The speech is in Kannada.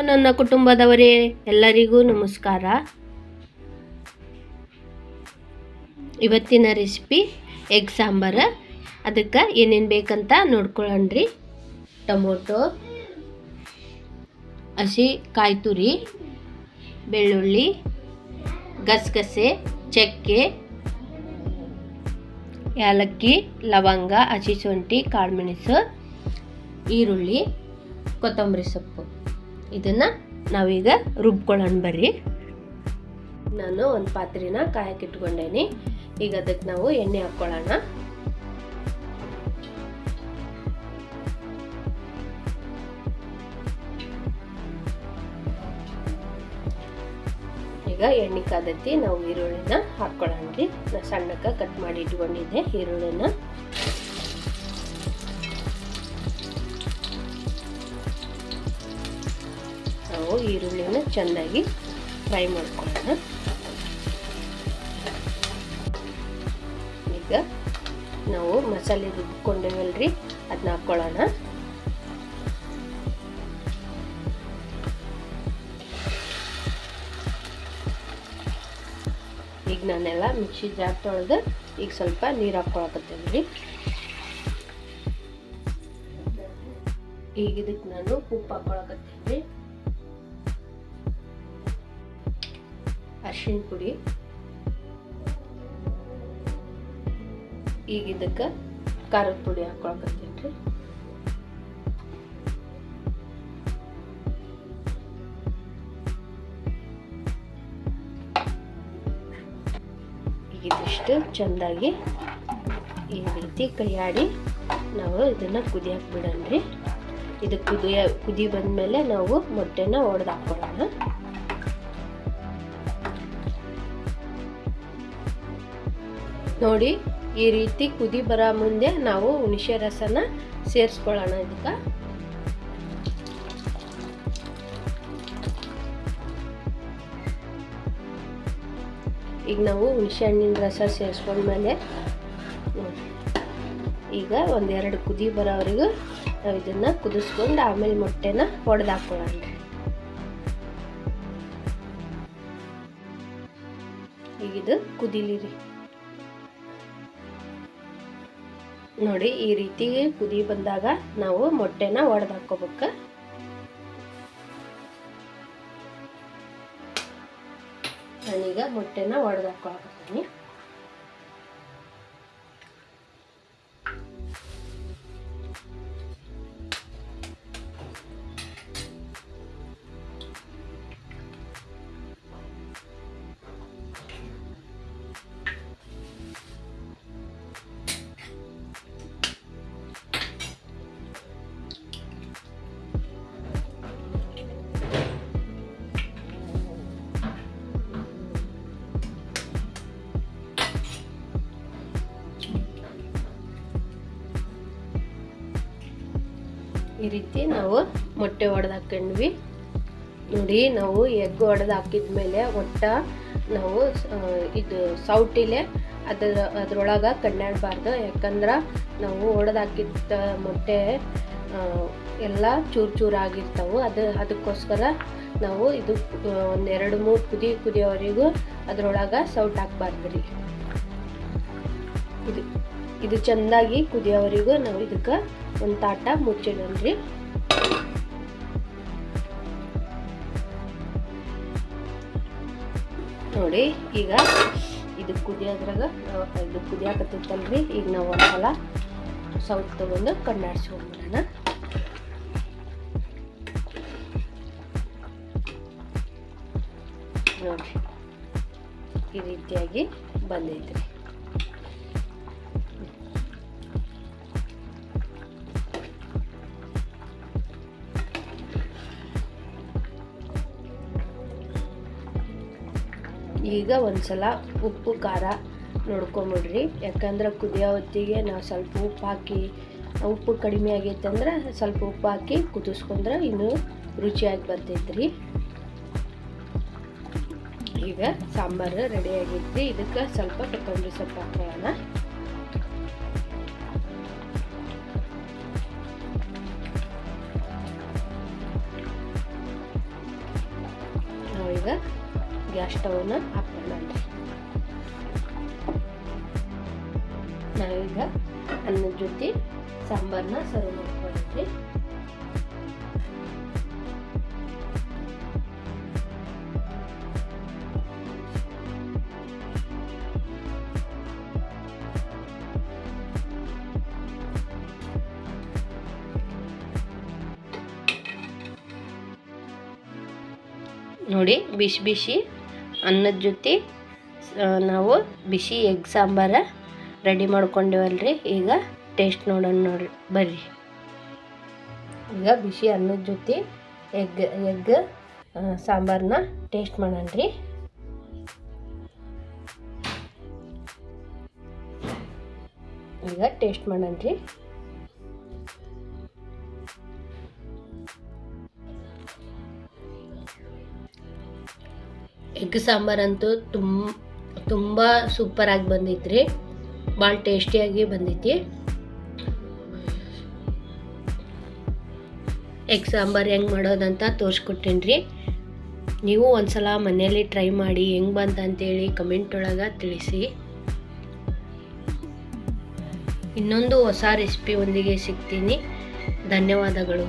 ನನ್ನ ಕುಟುಂಬದವರೇ, ಎಲ್ಲರಿಗೂ ನಮಸ್ಕಾರ. ಇವತ್ತಿನ ರೆಸಿಪಿ ಎಗ್ ಸಾಂಬಾರ. ಅದಕ್ಕೆ ಏನೇನು ಬೇಕಂತ ನೋಡ್ಕೊಳ್ಳೋಣ್ರಿ ಟೊಮೊಟೊ, ಹಸಿ ಕಾಯಿ ತುರಿ, ಬೆಳ್ಳುಳ್ಳಿ, ಗಸಗಸೆ, ಚಕ್ಕೆ, ಏಲಕ್ಕಿ, ಲವಂಗ, ಹಸಿ ಶುಂಠಿ ಕಾಳುಮೆಣಸು ಈರುಳ್ಳಿ, ಕೊತ್ತಂಬರಿ ಸೊಪ್ಪು. ಇದನ್ನು ನಾವೀಗ ರುಬ್ಕೊಳ್ಳೋಣ ಬರ್ರಿ. ನಾನು ಒಂದು ಪಾತ್ರೆನ ಕಾಯಕ್ಕೆ ಇಟ್ಕೊಂಡೇನಿ. ಈಗ ಅದಕ್ಕೆ ನಾವು ಎಣ್ಣೆ ಹಾಕ್ಕೊಳ್ಳೋಣ. ಈಗ ಎಣ್ಣೆ ಕಾದತ್ತಿ ನಾವು ಈರುಳ್ಳಿನ ಹಾಕ್ಕೊಳ್ಳೋಣ ರೀ. ನಾ ಸಣ್ಣಕ್ಕೆ ಕಟ್ ಮಾಡಿ ಇಟ್ಕೊಂಡಿದ್ದೆ ಈರುಳ್ಳಿನ. ನಾವು ಈರುಳ್ಳಿನ ಚೆನ್ನಾಗಿ ಫ್ರೈ ಮಾಡ್ಕೊಳ್ಳೋಣ. ಈಗ ನಾವು ಮಸಾಲೆ ರುಬ್ಕೊಂಡಿವಲ್ರಿ ಅದನ್ನ ಹಾಕ್ಕೊಳ್ಳೋಣ. ಈಗ ನಾನೆಲ್ಲ ಮಿಕ್ಸಿ ಜಾರ್ ತೊಳೆದು ಈಗ ಸ್ವಲ್ಪ ನೀರು ಹಾಕ್ಕೊಳಕತ್ತೇನೆ. ರೀ ಈಗ ಇದಕ್ಕೆ ನಾನು ಉಪ್ಪು ಹಾಕ್ಕೊಳಕತ್ತೇನೆ. ರೀ ಅರಿಶಿನ ಪುಡಿ. ಈಗ ಖಾರದ ಪುಡಿ ಹಾಕೊಳಕತ್ತೀನಿ ರೀ. ಇದಿಷ್ಟು ಚೆಂದಾಗಿ ಈ ರೀತಿ ಕೈಯಾಡಿ ನಾವು ಇದನ್ನು ಕುದಿಯಕ್ಕೆ ರೀ. ಇದು ಕುದಿಯ ಕುದಿ ಬಂದಮೇಲೆ ನಾವು ಮೊಟ್ಟೆನ ಒಡೆದು ಹಾಕ್ಕೊಳ್ಳೋಣ ನೋಡಿ, ಈ ರೀತಿ ಕುದಿ ಬರೋ ಮುಂದೆ ನಾವು ಹುಣಸೆ ರಸನ ಸೇರಿಸ್ಕೊಳ್ಳೋಣ ಇದಕ್ಕೆ ಈಗ ನಾವು ಹುಣಸೆ ಹಣ್ಣಿನ ರಸ ಸೇರಿಸ್ಕೊಂಡ್ಮೇಲೆ ಈಗ ಒಂದೆರಡು ಕುದಿ ಬರೋವರೆಗೂ ನಾವು ಇದನ್ನು ಕುದಿಸ್ಕೊಂಡು ಆಮೇಲೆ ಮೊಟ್ಟೆನ ಒಡೆದು ಈಗ ಇದು ನೋಡಿ ಈ ರೀತಿ ಕುದಿ ಬಂದಾಗ ನಾವು ಮೊಟ್ಟೆನ ಒಡೆದು ಹಾಕೋಬೇಕು ನಾನೀಗ ಮೊಟ್ಟೆನ ಒಡೆದು ಹಾಕೊಳಕತ್ತೀನಿ ಈ ರೀತಿ ನಾವು ಮೊಟ್ಟೆ ಒಡೆದು ಹಾಕೊಂಡ್ವಿ ನೋಡಿ, ನಾವು ಎಗ್ ಒಡೆದು ಹಾಕಿದ್ಮೇಲೆ ಒಟ್ಟ ನಾವು ಇದು ಸೌಟಿಲೆ ಅದರ, ಅದರೊಳಗೆ ಕಣ್ಣಾಡಬಾರ್ದು. ಯಾಕಂದ್ರೆ ನಾವು ಒಡೆದು ಹಾಕಿದ್ದ ಮೊಟ್ಟೆ ಎಲ್ಲ ಚೂರು ಚೂರು ಆಗಿರ್ತಾವೆ. ಅದು, ಅದಕ್ಕೋಸ್ಕರ ನಾವು ಇದು ಒಂದೆರಡು ಮೂರು ಕುದಿ, ಕುದಿಯೋವರೆಗೂ ಅದರೊಳಗೆ ಸೌಟ್ ಹಾಕ್ಬಾರ್ದು ರೀ ಇದು. ಇದು ಚೆಂದಾಗಿ ಕುದಿಯೋವರೆಗೂ ನಾವು ಇದಕ್ಕೆ ಒಂದು ತಾಟ ಮುಚ್ಚಿಡೋಣ್ರಿ. ನೋಡಿ, ಈಗ ಇದು ಕುದಿಯೋದ್ರಾಗ ಇದು ಕುದಿಯಾಕತ್ತೈತಲ್ರಿ ಈಗ ನಾವು ಒಂದ್ಸಲ ಸೌತ್ ತಗೊಂಡು ಕಣ್ಣಾಡ್ಸ್ಕೊಂಡ್ಬಿಡೋಣ ನೋಡಿ, ಈ ರೀತಿಯಾಗಿ ಬಂದೈತ್ರಿ. ಈಗ ಒಂದ್ಸಲ ಉಪ್ಪು, ಖಾರ ನೋಡ್ಕೊಂಬಿಡ್ರಿ. ಯಾಕಂದ್ರೆ ಕುದಿಯೋ ಹೊತ್ತಿಗೆ ನಾವು ಸ್ವಲ್ಪ ಉಪ್ಪು ಹಾಕಿ, ಉಪ್ಪು ಕಡಿಮೆ ಆಗೈತೆ ಅಂದ್ರೆ ಸ್ವಲ್ಪ ಉಪ್ಪು ಹಾಕಿ ಕುದಿಸ್ಕೊಂಡ್ರೆ ಇನ್ನೂ ರುಚಿಯಾಗಿ ಬರ್ತೈತ್ರಿ. ಈಗ ಸಾಂಬಾರು ರೆಡಿ ಆಗೈತ್ರಿ. ಇದಕ್ಕೆ ಸ್ವಲ್ಪ ಕೊತ್ತಂಬರಿ ಸೊಪ್ಪು ಹಾಕೋಣ. ಇವಾಗ ಗ್ಯಾಸ್ ಸ್ಟವ್ನ ಹಾಕೋಣ ನಾವೀಗ ಅನ್ನದ ಜೊತೆ ಸಾಂಬಾರನ್ನ ಸರ್ವ್ ಮಾಡ್ಕೊಂಡಿದ್ವಿ ನೋಡಿ ಬಿಸಿ ಬಿಸಿ ಅನ್ನದ ಜೊತೆ ನಾವು ಬಿಸಿ ಎಗ್ ಸಾಂಬಾರ ರೆಡಿ ಮಾಡ್ಕೊಂಡೇವಲ್ರಿ. ಈಗ ಟೇಸ್ಟ್ ನೋಡೋಣ ನೋಡ್ರಿ, ಬರ್ರಿ. ಈಗ ಬಿಸಿ ಅನ್ನದ ಜೊತೆ ಎಗ್ ಎಗ್ ಸಾಂಬಾರನ್ನ ಟೇಸ್ಟ್ ಮಾಡೋಣ ರೀ ಈಗ ಟೇಸ್ಟ್ ಮಾಡೋಣ ರೀ ಎಗ್ ಸಾಂಬಾರಂತೂ ತುಂಬ ತುಂಬ ಸೂಪರಾಗಿ ಬಂದೈತ್ರಿ. ಭಾಳ ಟೇಸ್ಟಿಯಾಗಿ ಬಂದೈತಿ ಎಗ್ ಸಾಂಬಾರು ಹೆಂಗೆ ಮಾಡೋದಂತ ತೋರಿಸ್ಕೊಟ್ಟೇನಿ ರೀ ನೀವು ಒಂದ್ಸಲ ಮನೆಯಲ್ಲಿ ಟ್ರೈ ಮಾಡಿ ಹೆಂಗೆ ಬಂತ ಅಂತೇಳಿ ಕಮೆಂಟ್ ಒಳಗೆ ತಿಳಿಸಿ. ಇನ್ನೊಂದು ಹೊಸ ರೆಸಿಪಿ ಒಂದಿಗೆ ಸಿಗ್ತೀನಿ. ಧನ್ಯವಾದಗಳು.